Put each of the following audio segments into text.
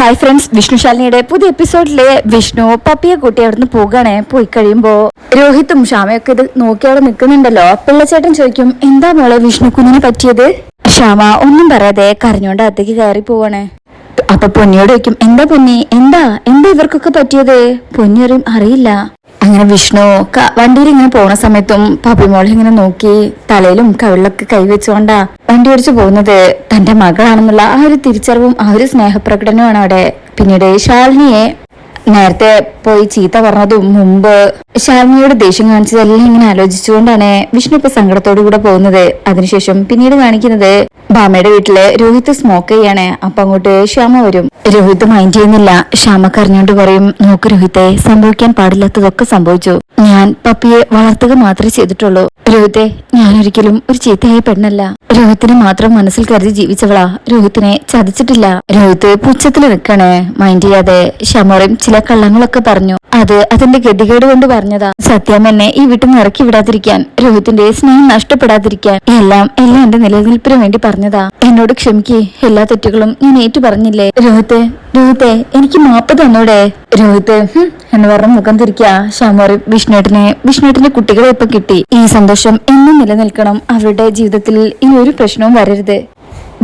Hi friends Vishnu വിഷ്ണുശാലിനിയുടെ പുതിയ എപ്പിസോഡിലെ വിഷ്ണു പപ്പിയെ കൂട്ടി അവിടുന്ന് പോകണേ പോയി കഴിയുമ്പോ രോഹിത്തും ശ്യാമയൊക്കെ ഇത് നോക്കി അവിടെ നിൽക്കുന്നുണ്ടല്ലോ. പിള്ളച്ചേട്ടൻ ചോദിക്കും എന്താ മോളെ വിഷ്ണു കുഞ്ഞിന് പറ്റിയത്? ശ്യാമ ഒന്നും പറയാതെ കരഞ്ഞോണ്ട് അകത്തേക്ക് കയറി പോവാണേ. അപ്പൊ പൊന്നിയോട് ചോദിക്കും എന്താ പൊന്നി? എന്താ? എന്താ ഇവർക്കൊക്കെ പറ്റിയത്? പൊന്നി അറിയും അറിയില്ല. അങ്ങനെ വിഷ്ണു വണ്ടിയിൽ ഇങ്ങനെ പോണ സമയത്തും പപ്പിമോൾ ഇങ്ങനെ നോക്കി തലയിലും കവിളിലൊക്കെ കൈവച്ചുകൊണ്ടാ വണ്ടി ഓടിച്ചു പോകുന്നത് തന്റെ മകളാണെന്നുള്ള ആ ഒരു തിരിച്ചറിവും ആ ഒരു സ്നേഹപ്രകടനവുമാണ് അവിടെ. പിന്നീട് ശാലിനിയെ നേരത്തെ പോയി ചീത്ത പറഞ്ഞതും മുമ്പ് ശാലിനിയോട് ദേഷ്യം കാണിച്ചതെല്ലാം ഇങ്ങനെ ആലോചിച്ചുകൊണ്ടാണ് വിഷ്ണു ഇപ്പൊ സങ്കടത്തോടു കൂടെ പോകുന്നത്. അതിനുശേഷം പിന്നീട് കാണിക്കുന്നത് ഭാമയുടെ വീട്ടിൽ രോഹിത് സ്മോക്ക് ചെയ്യാണ്. അപ്പൊ അങ്ങോട്ട് ശ്യാമ വരും. രോഹിത് മൈൻഡ് ചെയ്യുന്നില്ല. ശ്യാമ കരഞ്ഞോണ്ട് പറയും നോക്ക് രോഹിത്തെ സംഭവിക്കാൻ പാടില്ലാത്തതൊക്കെ സംഭവിച്ചു. ഞാൻ പപ്പിയെ വളർത്തുക മാത്രമേ ചെയ്തിട്ടുള്ളൂ. രോഹിത്തെ ഞാൻ ഒരിക്കലും ഒരു ചീത്തയായ പെണ്ണല്ല. രോഹിത്തിനെ മാത്രം മനസ്സിൽ കരുതി ജീവിച്ചവളാ. രോഹിത്തിനെ ചതിച്ചിട്ടില്ല. രോഹിത്ത് പുച്ഛത്തിൽ നിൽക്കണേ. മൈൻഡ് ചെയ്യാതെ ശ്യാമോറയും ചില കള്ളങ്ങളൊക്കെ പറഞ്ഞു. അത് അതിന്റെ ഗതികേട് കൊണ്ട് പറഞ്ഞതാ. സത്യം എന്നെ ഈ വീട്ടിൽ നിന്ന് ഇറക്കി വിടാതിരിക്കാൻ രോഹിത്തിന്റെ സ്നേഹം നഷ്ടപ്പെടാതിരിക്കാൻ എല്ലാം എല്ലാം എന്റെ നിലനിൽപ്പിന് വേണ്ടി പറഞ്ഞതാ. എന്നോട് ക്ഷമിക്കേ. എല്ലാ തെറ്റുകളും ഞാൻ ഏറ്റു പറഞ്ഞില്ലേ? രോഹിത്തെ രോഹിത്തെ എനിക്ക് മാപ്പ് തന്നൂടെ. രോഹിത്ത് എന്ന് പറഞ്ഞ മുഖം തിരിക്കുക. ഷാമോറി വിഷ്ണുട്ടിനെ വിഷ്ണുട്ടിന്റെ കുട്ടികളെ ഇപ്പൊ കിട്ടി. ഈ സന്തോഷം എന്നും നിലനിൽക്കണം. അവരുടെ ജീവിതത്തിൽ ഈ ഒരു പ്രശ്നവും വരരുത്.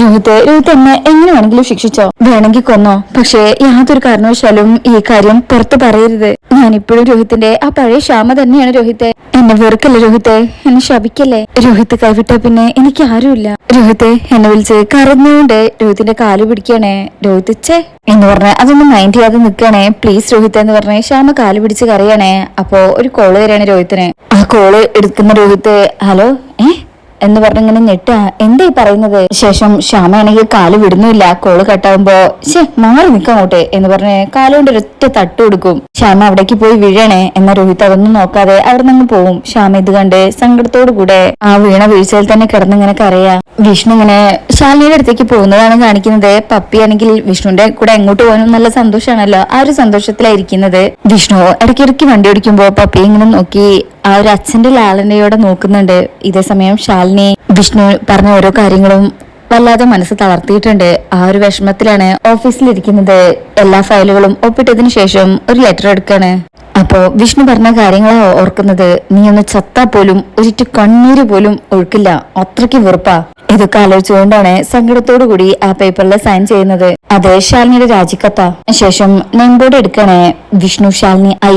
രോഹിത്ത് രോഹിത് എന്നെ എങ്ങനെ വേണമെങ്കിലും ശിക്ഷിച്ചോ? വേണമെങ്കിൽ കൊന്നോ. പക്ഷേ യാതൊരു കാരണവശാലും ഈ കാര്യം പുറത്തു പറയരുത്. ഞാൻ ഇപ്പോഴും രോഹിത്തിന്റെ ആ പഴയ ക്ഷാമ തന്നെയാണ് രോഹിത്തെ. എന്നെ വെറുക്കല്ലേ രോഹിത്തെ? എന്നെ ശപിക്കല്ലേ? രോഹിത്ത് കൈവിട്ട പിന്നെ എനിക്ക് ആരുമില്ല. രോഹിത്തെ എന്നെ വിളിച്ച് കരഞ്ഞുകൊണ്ട് രോഹിത്തിന്റെ കാൽ പിടിക്കണേ. രോഹിത് ചേ എന്ന് പറഞ്ഞ അതൊന്നും മൈൻഡ് ചെയ്യാതെ നിൽക്കണേ. പ്ലീസ് രോഹിത് എന്ന് പറഞ്ഞ ശ്യാമ കാൽ പിടിച്ച് കറിയണേ അപ്പോ ഒരു കോൾ വരികയാണ് രോഹിത്തിന്. ആ കോൾ എടുക്കുന്ന രോഹിത്ത് ഹലോ ഏ? എന്ന് പറഞ്ഞിങ്ങനെ ഞെട്ട എന്തേ ഈ പറയുന്നത്? ശേഷം ശ്യാമയാണെങ്കിൽ കാൽ വിടുന്നില്ല കോൾ കട്ടാവുമ്പോ ശേ മാറി നിക്കങ്ങോട്ടെ എന്ന് പറഞ്ഞ് കാലുകൊണ്ട് ഒരൊറ്റ തട്ട് കൊടുക്കും. ശ്യാമ അവിടേക്ക് പോയി വീഴണേ എന്ന രോഹിത് അതൊന്നും നോക്കാതെ അവിടെ നിന്ന് പോവും. ശ്യാമ ഇത് കണ്ട് സങ്കടത്തോടു കൂടെ ആ വീണ വീഴ്ചയിൽ തന്നെ കിടന്നിങ്ങനെ കരയാ. വിഷ്ണു ഇങ്ങനെ ശാലിനിയുടെ അടുത്തേക്ക് പോകുന്നതാണ് കാണിക്കുന്നത്. പപ്പിയാണെങ്കിൽ വിഷ്ണുവിന്റെ കൂടെ എങ്ങോട്ട് പോകാനും നല്ല സന്തോഷമാണല്ലോ ആ ഒരു സന്തോഷത്തിലായിരിക്കുന്നത് വിഷ്ണു. ഇടയ്ക്കിടയ്ക്ക് വണ്ടി ഓടിക്കുമ്പോ പപ്പി ഇങ്ങനെ നോക്കി ആ ഒരു അച്ഛന്റെ ലാളനയോടെ നോക്കുന്നുണ്ട്. ഇതേ സമയം ശാലിനി വിഷ്ണു പറഞ്ഞ ഓരോ കാര്യങ്ങളും വല്ലാതെ മനസ്സ് തളർത്തിയിട്ടുണ്ട്. ആ ഒരു വിഷമത്തിലാണ് ഓഫീസിലിരിക്കുന്നത്. എല്ലാ ഫയലുകളും ഒപ്പിട്ടതിനു ശേഷം ഒരു ലെറ്റർ എടുക്കാണ്. അപ്പോ വിഷ്ണു പറഞ്ഞ കാര്യങ്ങളാ ഓർക്കുന്നത്. നീ ഒന്ന് ചത്താ പോലും ഒരിറ്റു കണ്ണീര് പോലും ഒഴുക്കില്ല. അത്രയ്ക്ക് വെറുപ്പാ. ഇതൊക്കെ ആലോചിച്ചുകൊണ്ടാണ് സങ്കടത്തോടു കൂടി ആ പേപ്പറിൽ സൈൻ ചെയ്യുന്നത്. അത് ശാലിനിയുടെ രാജിക്കത്താ ശേഷം നെമ്പോർഡ് എടുക്കണേ വിഷ്ണു ശാലിനി ഐ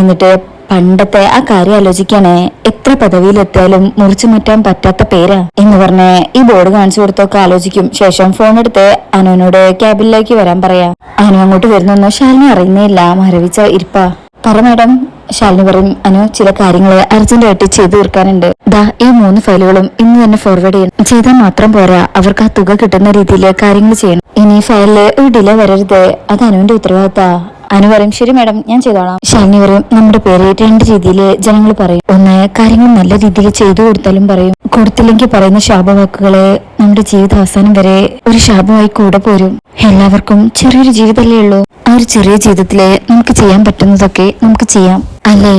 എന്നിട്ട് പണ്ടത്തെ ആ കാര്യം ആലോചിക്കണേ. എത്ര പദവിയിലെത്തിയാലും മുറിച്ചു മാറ്റാൻ പറ്റാത്ത പേരാ. എന്ന് പറഞ്ഞ് ഈ ബോർഡ് കാണിച്ചു കൊടുത്തൊക്കെ ആലോചിക്കും. ശേഷം ഫോൺ എടുത്ത് അനുവിനോട് ക്യാബിനിലേക്ക് വരാൻ പറയാ. അനു അങ്ങോട്ട് വരുന്നൊന്നും ശാലിനി അറിയുന്നില്ല മരവിച്ച ഇരിപ്പാ. പറ മാഡം. ശാലിനി പറയും അനു ചില കാര്യങ്ങൾ അർജന്റായിട്ട് ചെയ്തു തീർക്കാനുണ്ട്. ദാ ഈ മൂന്ന് ഫയലുകളും ഇന്ന് തന്നെ ഫോർവേഡ് ചെയ്യണം. ചെയ്താൽ മാത്രം പോരാ. അവർക്ക് ആ തുക കിട്ടുന്ന രീതിയിൽ കാര്യങ്ങൾ ചെയ്യണം. ഇനി ഫയലിൽ ഒരു ഡിലേ വരരുത്. അത് അനുവിന്റെ ഉത്തരവാദിത്താ. അനു പറയും ശരി മാഡം ഞാൻ ചെയ്തോളാം. ശാലിനി പറയും നമ്മുടെ പേര് രണ്ട് രീതിയിൽ ജനങ്ങൾ പറയും. ഒന്ന് കാര്യങ്ങൾ നല്ല രീതിയിൽ ചെയ്തു കൊടുത്താലും പറയും. കൊടുത്തില്ലെങ്കിൽ പറയുന്ന ശാപവാക്കുകൾ നമ്മുടെ ജീവിത അവസാനം വരെ ഒരു ശാപമായി കൂടെ പോരും. എല്ലാവർക്കും ചെറിയൊരു ജീവിതമല്ലേ ഉള്ളൂ. ആ ഒരു ചെറിയ ജീവിതത്തിൽ നമുക്ക് ചെയ്യാൻ പറ്റുന്നതൊക്കെ നമുക്ക് ചെയ്യാം. അല്ലേ?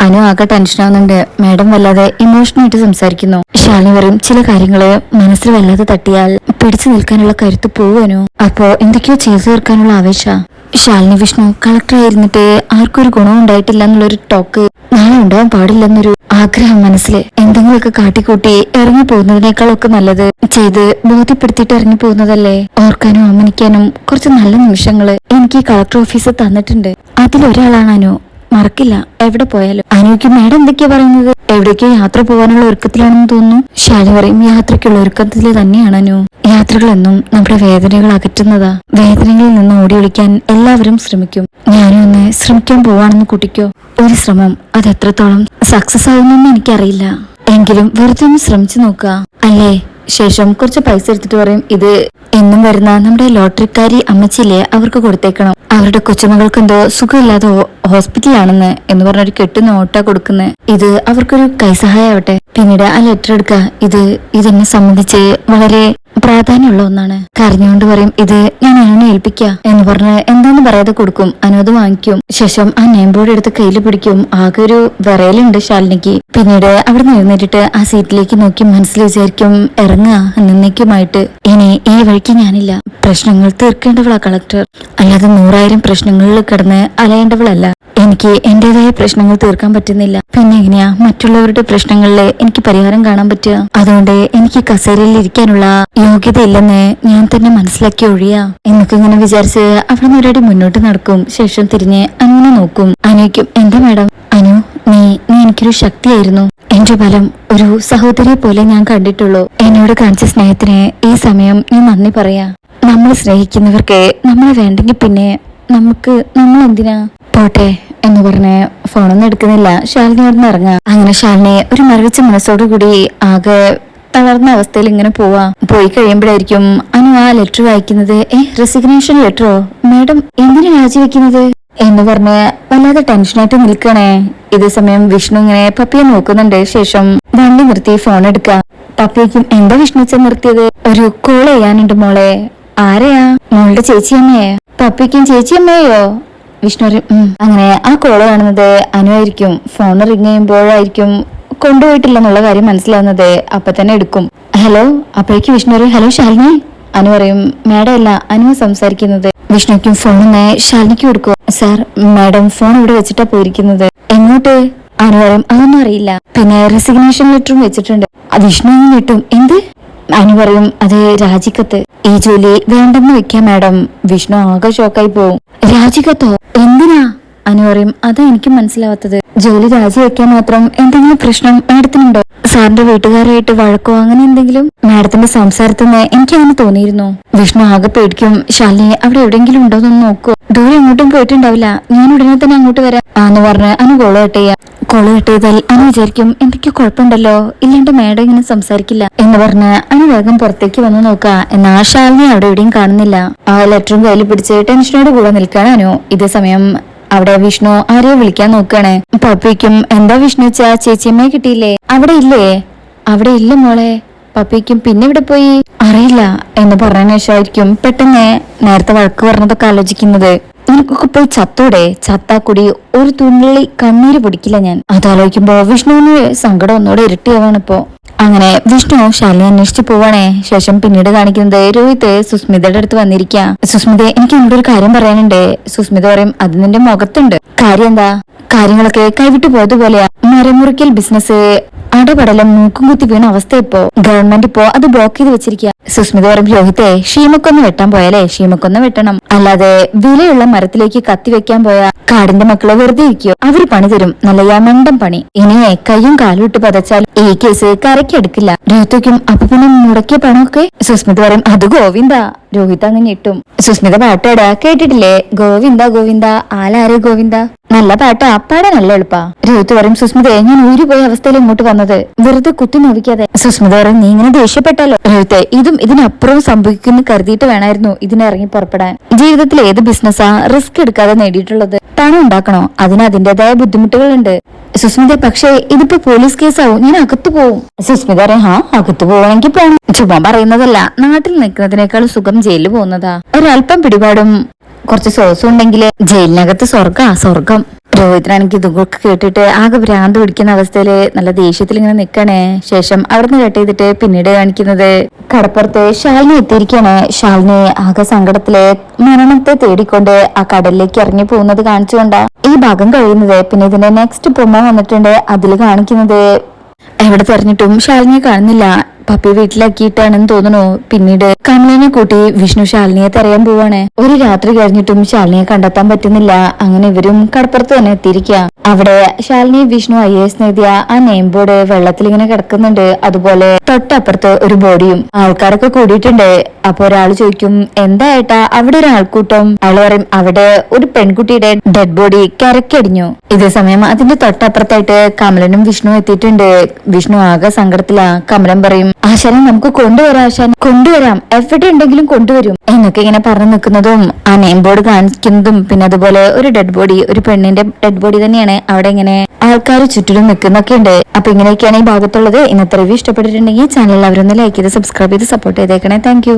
അനു ആകെ ടെൻഷനാവുന്നുണ്ട് മാഡം വല്ലാതെ ഇമോഷണൽ ആയിട്ട് സംസാരിക്കുന്നു. ശാലിനി പറയും ചില കാര്യങ്ങൾ മനസ്സിൽ വല്ലാതെ തട്ടിയാൽ പിടിച്ചു നിൽക്കാനുള്ള കരുത്ത് പോവാനോ അപ്പോ എന്തൊക്കെയോ ചെയ്തു തീർക്കാനുള്ള ആവേശ. ശാലിനി വിഷ്ണു കളക്ടർ ആയിരുന്നിട്ട് ആർക്കും ഒരു ഗുണവും ഉണ്ടായിട്ടില്ല എന്നുള്ളൊരു ടോക്ക് നാളെ ഉണ്ടാവാൻ പാടില്ലെന്നൊരു ആഗ്രഹം മനസ്സിൽ എന്തെങ്കിലുമൊക്കെ കാട്ടിക്കൂട്ടി ഇറങ്ങി പോകുന്നതിനേക്കാളൊക്കെ നല്ലത് ചെയ്ത് ബോധ്യപ്പെടുത്തിയിട്ട് ഇറങ്ങി പോകുന്നതല്ലേ ഓർക്കാനും അമ്മനിക്കാനും കുറച്ച് നല്ല നിമിഷങ്ങൾ എനിക്ക് കളക്ടർ ഓഫീസ് തന്നിട്ടുണ്ട്. അതിലൊരാളാണ് മറക്കില്ല. എവിടെ പോയാലും. അനുക്ക് മാഡം എന്തൊക്കെയാ പറയുന്നത്? എവിടേക്കോ യാത്ര പോകാനുള്ള ഒരുക്കത്തിലാണെന്ന് തോന്നുന്നു. ശാലി പറയും യാത്രയ്ക്കുള്ള ഒരുക്കത്തിൽ തന്നെയാണ് അനു. യാത്രകളെന്നും നമ്മുടെ വേദനകൾ അകറ്റുന്നതാ. വേദനകളിൽ നിന്ന് ഓടി ഒളിക്കാൻ എല്ലാവരും ശ്രമിക്കും. ഞാനും ഒന്ന് ശ്രമിക്കാൻ പോവാണെന്ന് കുട്ടിക്കോ. ഒരു ശ്രമം അത് എത്രത്തോളം സക്സസ് ആവുമെന്ന് എനിക്കറിയില്ല. എങ്കിലും വെറുതെ ഒന്ന് ശ്രമിച്ചു നോക്കുക. അല്ലേ? ശേഷം കുറച്ച് പൈസ എടുത്തിട്ട് പറയും ഇത് എന്നും വരുന്ന നമ്മുടെ ലോട്ടറിക്കാരി അമ്മച്ചില്ലേ അവർക്ക് കൊടുത്തേക്കണം. അവരുടെ കൊച്ചുമകൾക്ക് എന്തോ സുഖമില്ലാതെ ഹോസ്പിറ്റലാണെന്ന് എന്ന് പറഞ്ഞൊരു കെട്ട് നോട്ടാ കൊടുക്കുന്നത് ഇത് അവർക്കൊരു കൈസഹായാവട്ടെ പിന്നീട് ആ ലെറ്റർ എടുക്കുക ഇത് ഇതെന്നെ സംബന്ധിച്ച് വളരെ പ്രാധാന്യമുള്ള ഒന്നാണ്. കരഞ്ഞുകൊണ്ട് പറയും ഇത് ഞാൻ അനുവിനെ ഏൽപ്പിക്ക. എന്ന് പറഞ്ഞ് എന്താന്ന് പറയാതെ കൊടുക്കും. അനുവദം വാങ്ങിക്കും. ശേഷം ആ നെയിം എടുത്ത് കയ്യിൽ പിടിക്കും. ആകെ ഒരു വിറയലുണ്ട് ശാലിനിക്ക്. പിന്നീട് അവിടെ എഴുന്നേറ്റിട്ട് ആ സീറ്റിലേക്ക് നോക്കി മനസ്സിൽ വിചാരിക്കും ഇറങ്ങുക നിന്നേക്കുമായിട്ട് ഇനി ഈ വഴിക്ക് ഞാനില്ല. പ്രശ്നങ്ങൾ തീർക്കേണ്ടവളാ കളക്ടർ. അല്ലാതെ നൂറായിരം പ്രശ്നങ്ങളിൽ കിടന്ന് അലയേണ്ടവളല്ല. എനിക്ക് എന്റേതായ പ്രശ്നങ്ങൾ തീർക്കാൻ പറ്റുന്നില്ല. പിന്നെ എങ്ങനെയാ? മറ്റുള്ളവരുടെ പ്രശ്നങ്ങളിൽ എനിക്ക് പരിഹാരം കാണാൻ പറ്റുക? അതുകൊണ്ട് എനിക്ക് കസേരയിൽ ഇരിക്കാനുള്ള യോഗ്യത ഇല്ലെന്ന് ഞാൻ തന്നെ മനസ്സിലാക്കി ഒഴിയാ. എന്നൊക്കെ ഇങ്ങനെ വിചാരിച്ച് അവിടെ ഒരടി മുന്നോട്ട് നടക്കും. ശേഷം തിരിഞ്ഞ് അങ്ങനെ നോക്കും. അനുയ്ക്കും. എന്താ മാഡം? അനു നീ നീ എനിക്കൊരു ശക്തിയായിരുന്നു. എന്റെ ബലം ഒരു സഹോദരിയെ പോലെ ഞാൻ കണ്ടിട്ടുള്ളൂ. എന്നോട് കാണിച്ച സ്നേഹത്തിന് ഈ സമയം ഞാൻ നന്ദി പറയാ. നമ്മൾ സ്നേഹിക്കുന്നവർക്ക് നമ്മളെ വേണ്ടെങ്കിൽ പിന്നെ നമുക്ക് നമ്മൾ എന്തിനാ പോട്ടെ. എന്ന് പറഞ്ഞ് ഫോണൊന്നും എടുക്കുന്നില്ല. ശാലിനി അവിടെ നിന്ന് ഇറങ്ങാം അങ്ങനെ ശാലിനി ഒരു മരവിച്ച മനസ്സോടുകൂടി ആകെ തളർന്ന അവസ്ഥയിൽ ഇങ്ങനെ പോവാ. പോയി കഴിയുമ്പോഴായിരിക്കും അനു ആ ലെറ്റർ വായിക്കുന്നത് ഏ റെസിഗ്നേഷൻ ലെറ്ററോ മാഡം എന്തിനു രാജിവെക്കുന്നത് എന്ന് പറഞ്ഞ് വല്ലാതെ ടെൻഷനായിട്ട് നിൽക്കണേ ഇതേ സമയം വിഷ്ണു ഇങ്ങനെ പപ്പിയെ നോക്കുന്നുണ്ട്. ശേഷം വണ്ടി നിർത്തി ഫോൺ എടുക്ക പപ്പിയേക്കും എന്താ വിഷ്ണു ചെന്ന് നിർത്തിയത്? ഒരു കോൾ ചെയ്യാനുണ്ട് മോളെ. ആരെയാ? മോളുടെ ചേച്ചിയമ്മയെ പപ്പിക്കും ചേച്ചിയമ്മയോ വിഷ്ണു. അങ്ങനെ ആ കോൾ കാണുന്നത് അനുവായിരിക്കും ഫോൺ റിങ് ചെയ്യുമ്പോഴായിരിക്കും കൊണ്ടുപോയിട്ടില്ല എന്നുള്ള കാര്യം മനസ്സിലാവുന്നത് അപ്പൊ തന്നെ എടുക്കും. ഹലോ അപ്പോഴേക്കും വിഷ്ണു പറയും ഹലോ ശാലിനി. അനു പറയും മാഡം അല്ല അനു സംസാരിക്കുന്നത്. വിഷ്ണുക്കും ഒന്ന് ശാലിനിക്ക് കൊടുക്കുക സാർ മാഡം ഫോൺ ഇവിടെ വെച്ചിട്ടാ പോയിരിക്കുന്നത്. എങ്ങോട്ട്? അനു പറയും അതൊന്നും അറിയില്ല. പിന്നെ റെസിഗ്നേഷൻ ലെറ്ററും വെച്ചിട്ടുണ്ട്. വിഷ്ണു കിട്ടും. എന്ത്? അനു പറയും അത് രാജിക്കത്ത്. ഈ ജോലി വേണ്ടെന്ന് വെക്കാം മാഡം. വിഷ്ണു ആകെ ഷോക്കായി പോവും. രാജിക്കത്തോ? എന്തിനാ? അനു പറയും അതാ എനിക്ക് മനസ്സിലാവാത്തത്. ജോലി രാജിവെക്കാൻ മാത്രം എന്തെങ്കിലും പ്രശ്നം മാഡത്തിനുണ്ടോ? സാറിന്റെ വീട്ടുകാരായിട്ട് വഴക്കോ അങ്ങനെ എന്തെങ്കിലും? മാഡത്തിന്റെ സംസാരത്തിൽ നിന്ന് എനിക്ക് തോന്നിയിരുന്നു. വിഷ്ണു ആകെ പേടിക്കും ശാലിനി അവിടെ എവിടെയെങ്കിലും ഉണ്ടോ എന്ന് നോക്കൂ. ദൂരെ എങ്ങോട്ടും പോയിട്ടുണ്ടാവില്ല. ഞാൻ ഉടനെ തന്നെ അങ്ങോട്ട് വരാം. ആന്ന് പറഞ്ഞ് അനു ചെയ്യാം. കോൾ കട്ട് ചെയ്താൽ അനു വിചാരിക്കും എന്തൊക്കെയോ കുഴപ്പമുണ്ടല്ലോ? ഇല്ലാണ്ട് മേഡം ഇങ്ങനെ സംസാരിക്കില്ല. എന്ന് പറഞ്ഞ് അനു വേഗം പുറത്തേക്ക് വന്ന് നോക്കാ എന്നാ ശാലിനി അവിടെ എവിടെയും കാണുന്നില്ല. ആ ലെറ്ററും കയ്യിൽ പിടിച്ച് ടെൻഷനോട് കൂടെ നിൽക്കാണ് അനു. ഇതേ സമയം അവിടെ വിഷ്ണു ആരെയോ വിളിക്കാൻ നോക്കുകയാണ്. പപ്പിക്കും എന്താ വിഷ്ണു വെച്ചാ? ചേച്ചിയമ്മയെ കിട്ടിയില്ലേ? അവിടെ ഇല്ലേ? അവിടെ ഇല്ല മോളെ. പപ്പിക്കും പിന്നെ ഇവിടെ പോയി? അറിയില്ല എന്ന് പറഞ്ഞതിനു ശേഷമായിരിക്കും പെട്ടെന്ന് നേരത്തെ വഴക്ക് പറഞ്ഞതൊക്കെ ആലോചിക്കുന്നത് നിനക്കൊക്കെ പോയി ചത്തോടെ? ചത്താക്കുടി ഒരു തുള്ളി കണ്ണീര് പിടിക്കില്ല ഞാൻ. അതാലോചിക്കുമ്പോ വിഷ്ണുവിന് സങ്കടം ഒന്നുകൂടെ ഇരട്ടിയാവാണ് ഇപ്പോ. അങ്ങനെ വിഷ്ണു ശാലിനി അന്വേഷിച്ചു പോവാണേ. ശേഷം പിന്നീട് കാണിക്കുന്നത് രോഹിത് സുസ്മിതയുടെ അടുത്ത് വന്നിരിക്കാ. സുസ്മിത എനിക്ക് എന്നോട് ഒരു കാര്യം പറയാനുണ്ട്. സുസ്മിത പറയും അത് നിന്റെ മുഖത്തുണ്ട്. കാര്യം എന്താ? കാര്യങ്ങളൊക്കെ കൈവിട്ടു പോയതുപോലെയാ. മരമുറിക്കൽ ബിസിനസ് അടപടലം മൂക്കും കുത്തി വീണ അവസ്ഥ ഇപ്പോ. ഗവൺമെന്റ് ഇപ്പോ അത് ബ്ലോക്ക് ചെയ്ത് വെച്ചിരിക്കുക സുസ്മിത പറയും രോഹിത്തെ ഷീമക്കൊന്ന് വെട്ടാൻ പോയാലേ? ഷീമക്കൊന്ന് വെട്ടണം. അല്ലാതെ വിലയുള്ള മരത്തിലേക്ക് കത്തി വെക്കാൻ പോയ കാടിന്റെ മക്കളെ വെറുതെ ഇരിക്കോ? അവർ പണി തരും. നല്ല യമണ്ടം പണി. ഇനിയെ കയ്യും കാലും ഇട്ട് പതച്ചാൽ ഈ കേസ് കരക്കെടുക്കില്ല രോഹിതയ്ക്കും അപ്പൊ പിന്നെ മുടക്കിയ പണമൊക്കെ? സുസ്മിത പറയും അത് ഗോവിന്ദ. രോഹിത് അങ്ങനെ ഞെട്ടും സുസ്മിത പാട്ടാടാ കേട്ടിട്ടില്ലേ? ഗോവിന്ദ ഗോവിന്ദ ആലാരെ ഗോവിന്ദ? നല്ല പാട്ടാ അപ്പാടെ നല്ല എളുപ്പാ. രോഹിത് പറയും സുസ്മിത ഞാൻ പോയ അവസ്ഥയിൽ ഇങ്ങോട്ട് വന്നത്. വെറുതെ കുത്തി നോവിക്കാതെ. സുസ്മിത പറയും നീ ഇങ്ങനെ ദേഷ്യപ്പെട്ടല്ലോ രോഹിത്തെ ഇതും ഇതിനപ്പുറവും സംഭവിക്കുന്നു കരുതിയിട്ട് വേണമായിരുന്നു ഇതിനെ ഇറങ്ങി പുറപ്പെടാൻ. ജീവിതത്തിൽ ഏത് ബിസിനസ്സാ റിസ്ക് എടുക്കാതെ നേടിയിട്ടുള്ളത്? പണം ഉണ്ടാക്കണോ അതിന് അതിന്റേതായ ബുദ്ധിമുട്ടുകളുണ്ട്. സുസ്മിത പക്ഷേ ഇതിപ്പോ പോലീസ് കേസാവും. ഞാൻ അകത്തു പോവും. സുസ്മിത പറയും ഹാ അകത്തു പോവാണെങ്കിൽ പോണം. ചുമ്മാ പറയുന്നതല്ല. നാട്ടിൽ നിൽക്കുന്നതിനേക്കാൾ സുഖം ജയിലിൽ പോകുന്നതാ. ഒരല്പം പിടിപാടും കുറച്ച് സോസും ഉണ്ടെങ്കിൽ ജയിലിനകത്ത് സ്വർഗ സ്വർഗം രോഹിതനാണെങ്കിൽ ഇതൊക്കെ കേട്ടിട്ട് ആകെ ഭ്രാന്ത് പിടിക്കുന്ന അവസ്ഥയിൽ നല്ല ദേഷ്യത്തിൽ ഇങ്ങനെ നിൽക്കണേ ശേഷം അവിടുന്ന് കട്ട് ചെയ്തിട്ട് പിന്നീട് കാണിക്കുന്നത് കടപ്പുറത്ത് ശാലിനി എത്തിയിരിക്കണേ. ശാലിനി ആകെ സങ്കടത്തിൽ മരണത്തെ തേടിക്കൊണ്ട് ആ കടലിലേക്ക് ഇറങ്ങി പോകുന്നത് കാണിച്ചുകൊണ്ടാ. ഈ ഭാഗം കഴിയുന്നത് പിന്നെ ഇതിന്റെ നെക്സ്റ്റ് പ്രൊമോ വന്നിട്ടുണ്ട്. അതിൽ കാണിക്കുന്നത് എവിടെ തെരഞ്ഞിട്ടും ശാലിനിയെ കാണുന്നില്ല. പപ്പി വീട്ടിലാക്കിയിട്ടാണെന്ന് തോന്നുന്നു. പിന്നീട് കമലിനെ കൂട്ടി വിഷ്ണു ശാലിനിയെ തെരയാൻ പോവാണ്. ഒരു രാത്രി കഴിഞ്ഞിട്ടും ശാലിനിയെ കണ്ടെത്താൻ പറ്റുന്നില്ല. അങ്ങനെ ഇവരും കടപ്പുറത്ത് തന്നെ എത്തിയിരിക്കുക അവിടെ ശാലിനി വിഷ്ണു ഐ എസ് നേതിയ ആ നെയിം ബോർഡ് വെള്ളത്തിൽ ഇങ്ങനെ കിടക്കുന്നുണ്ട്. അതുപോലെ തൊട്ടപ്പുറത്ത് ഒരു ബോഡിയും ആൾക്കാരൊക്കെ കൂടിയിട്ടുണ്ട്. അപ്പൊ ഒരാൾ ചോദിക്കും എന്താ ഏട്ടാ അവിടെ ഒരു ആൾക്കൂട്ടം? അയാൾ പറയും അവിടെ ഒരു പെൺകുട്ടിയുടെ ഡെഡ് ബോഡി കരക്കടിഞ്ഞു. ഇതേ സമയം അതിന്റെ തൊട്ടപ്പുറത്തായിട്ട് കമലനും വിഷ്ണു എത്തിയിട്ടുണ്ട്. വിഷ്ണു ആകെ സങ്കടത്തിലാ. കമലൻ പറയും ആശാനെ നമുക്ക് കൊണ്ടുവരാം ആശാൻ കൊണ്ടുവരാം. എവിടെ ഉണ്ടെങ്കിലും കൊണ്ടുവരും എന്നൊക്കെ ഇങ്ങനെ പറഞ്ഞു നിൽക്കുന്നതും ആ നെയിം ബോർഡ് കാണിക്കുന്നതും പിന്നെ അതുപോലെ ഒരു ഡെഡ് ബോഡി ഒരു പെണ്ണിന്റെ ഡെഡ് ബോഡി തന്നെയാണ് അവിടെ ഇങ്ങനെ ആൾക്കാർ ചുറ്റിലും നിൽക്കുന്നൊക്കെ ഉണ്ട്. അപ്പൊ ഇങ്ങനെയൊക്കെയാണ് ഈ ഭാഗത്തുള്ളത്. ഇന്നത്തെ റിവ്യൂ ഇഷ്ടപ്പെട്ടിട്ടുണ്ടെങ്കിൽ ചാനൽ അവരൊന്ന് ലൈക്ക് ചെയ്ത് സബ്സ്ക്രൈബ് ചെയ്ത് സപ്പോർട്ട് ചെയ്തേക്കണേ. താങ്ക്